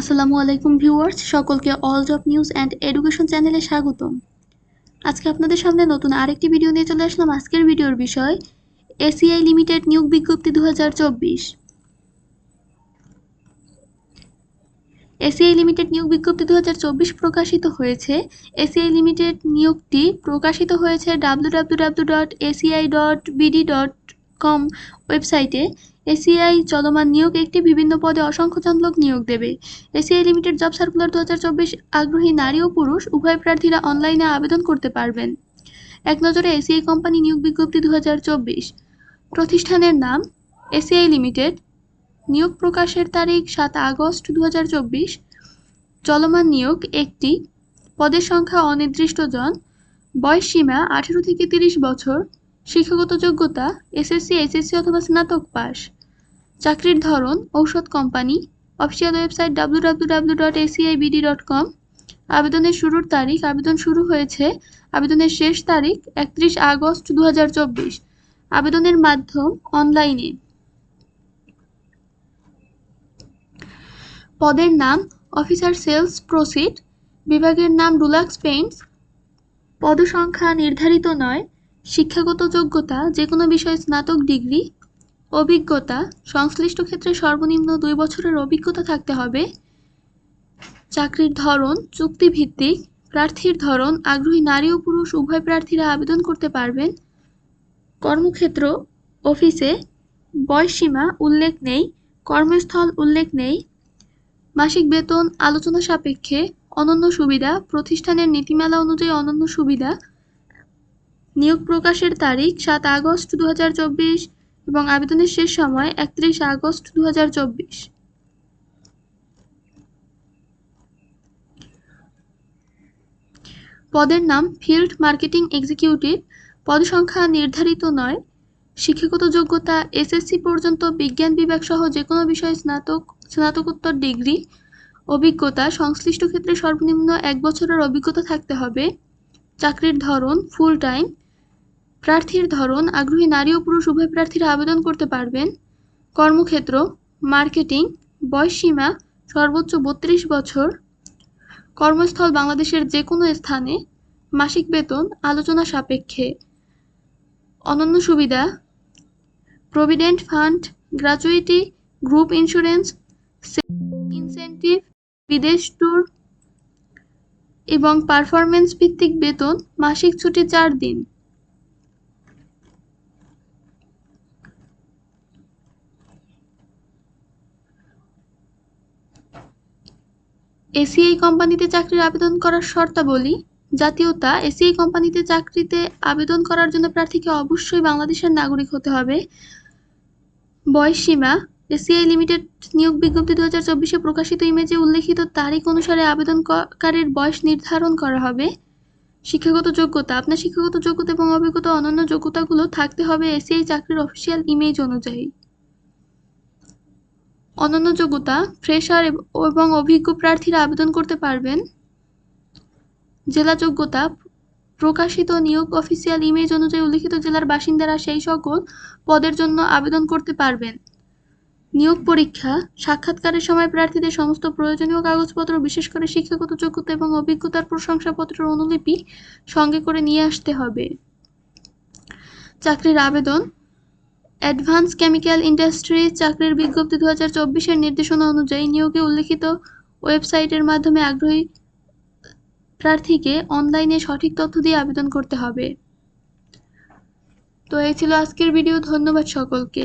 আসসালামু আলাইকুম ভিউয়ার্স, সকলকে all job news and education চ্যানেলে স্বাগতম। আজকে আপনাদের সামনে নতুন আরেকটি ভিডিও নিয়ে চলে আসলাম। আজকের ভিডিওর বিষয়, এসিআই লিমিটেড নিয়োগ বিজ্ঞপ্তি দুহাজার চব্বিশ। এসিআই লিমিটেড নিয়োগ বিজ্ঞপ্তি দু হাজার চব্বিশ প্রকাশিত হয়েছে। এসিআই লিমিটেড নিয়োগটি প্রকাশিত হয়েছে W dot ACI dot BD dot com ওয়েবসাইটে। এসিআই চলমান নিয়োগ একটি বিভিন্ন পদে অসংখ্য জন লোক নিয়োগ দেবে। এসিআই লিমিটেড জব সার্কুলার দুহাজার চব্বিশ আগ্রহী নারী ও পুরুষ, উভয় প্রার্থীরা অনলাইনে আবেদন করতে পারবেন। এক নজরে এসিআই কোম্পানি নিয়োগ বিজ্ঞপ্তি দুহাজার চব্বিশ। প্রতিষ্ঠানের নাম এসিআই লিমিটেড। নিয়োগ প্রকাশের তারিখ সাত আগস্ট দু হাজার চব্বিশ। চলমান নিয়োগ একটি। পদের সংখ্যা অনির্দিষ্ট জন। বয়স সীমা আঠেরো থেকে তিরিশ বছর। শিক্ষাগত যোগ্যতা, এসএসসি, এইচএসসি অথবা স্নাতক পাস। চাকরির ধরন, ঔষধ company, official website W W W dot ACIBD dot com আবেদনের শুরুর তারিখ, আবেদন শুরু হয়েছে আবেদনের শেষ তারিখ একত্রিশ আগস্ট দু হাজার চব্বিশ। আবেদনের মাধ্যম অনলাইনে। পদের নাম, অফিসার সেলস প্রসিড। বিভাগের নাম, রুলাক্স পেইন্টস। পদসংখ্যা নির্ধারিত নয় শিক্ষাগত যোগ্যতা যে কোনো বিষয়ে স্নাতক ডিগ্রি, অভিজ্ঞতা, সংশ্লিষ্ট ক্ষেত্রে সর্বনিম্ন দুই বছরের অভিজ্ঞতা থাকতে হবে। চাকরির ধরন, চুক্তিভিত্তিক, প্রার্থীর ধরন, আগ্রহী নারী ও পুরুষ, উভয় প্রার্থীরা আবেদন করতে পারবেন। কর্মক্ষেত্র, অফিসে বয়সসীমা উল্লেখ নেই, কর্মস্থল উল্লেখ নেই, মাসিক বেতন, আলোচনা সাপেক্ষে অনন্য সুবিধা, প্রতিষ্ঠানের নীতিমালা অনুযায়ী অনন্য সুবিধা নিয়োগ প্রকাশের তারিখ সাত আগস্ট দু হাজার চব্বিশ এবং আবেদনের শেষ সময় একত্রিশ আগস্ট দুহাজার চব্বিশ। পদের নাম ফিল্ড মার্কেটিং এক্সিকিউটিভ। পদসংখ্যা নির্ধারিত নয়। শিক্ষাগত যোগ্যতা, এসএসসি পর্যন্ত বিজ্ঞান বিভাগ সহ যে কোনো বিষয়ে স্নাতক, স্নাতকোত্তর ডিগ্রি। অভিজ্ঞতা, সংশ্লিষ্ট ক্ষেত্রে সর্বনিম্ন এক বছরের অভিজ্ঞতা থাকতে হবে। চাকরির ধরন ফুল টাইম প্রার্থীর ধরন, আগ্রহী নারী ও পুরুষ উভয় প্রার্থীরা আবেদন করতে পারবেন। কর্মক্ষেত্র, মার্কেটিং, বয়সসীমা, সর্বোচ্চ বত্রিশ বছর। কর্মস্থল বাংলাদেশের যে কোনো স্থানে মাসিক বেতন, আলোচনা সাপেক্ষে। অনন্য সুবিধা, provident fund gratuity group insurance, incentive, বিদেশ ট্যুর এবং পারফরমেন্স ভিত্তিক বেতন, মাসিক ছুটি চার দিন। এসিআই কোম্পানিতে চাকরির আবেদন করার শর্তাবলী জাতীয়তা এসিআই কোম্পানিতে চাকরিতে আবেদন করার জন্য প্রার্থীকে অবশ্যই বাংলাদেশের নাগরিক হতে হবে। বয়স সীমা, এসিআই লিমিটেড নিয়োগ বিজ্ঞপ্তি দু হাজার চব্বিশে প্রকাশিত ইমেজে উল্লেখিত তারিখ অনুসারে আবেদনকারীর বয়স নির্ধারণ করা হবে। শিক্ষাগত যোগ্যতা, আপনার শিক্ষাগত যোগ্যতা এবং অভিজ্ঞতা, অন্যান্য যোগ্যতাগুলো থাকতে হবে এসিআই চাকরির অফিসিয়াল ইমেজ অনুযায়ী। অন্যান্য যোগ্যতা ফ্রেশার এবং অভিজ্ঞ প্রার্থীরা আবেদন করতে পারবেন। জেলা যোগ্যতা, প্রকাশিত নিয়োগ অফিসিয়াল ইমেজ অনুযায়ী উল্লিখিত জেলার বাসিন্দারা সেই সকল পদের জন্য আবেদন করতে পারবেন। নিয়োগ পরীক্ষা, সাক্ষাৎকারের সময় প্রার্থীদের সমস্ত প্রয়োজনীয় কাগজপত্র, বিশেষ করে শিক্ষাগত যোগ্যতা এবং অভিজ্ঞতার প্রশংসাপত্রের অনুলিপি সঙ্গে করে নিয়ে আসতে হবে। চাকরির আবেদন অ্যাডভান্স কেমিক্যাল ইন্ডাস্ট্রি চাকরির বিজ্ঞপ্তি দু হাজার চব্বিশের নির্দেশনা অনুযায়ী নিয়োগে উল্লিখিত ওয়েবসাইটের মাধ্যমে আগ্রহী প্রার্থীকে অনলাইনে সঠিক তথ্য দিয়ে আবেদন করতে হবে। তো এই ছিল আজকের ভিডিও। ধন্যবাদ সকলকে।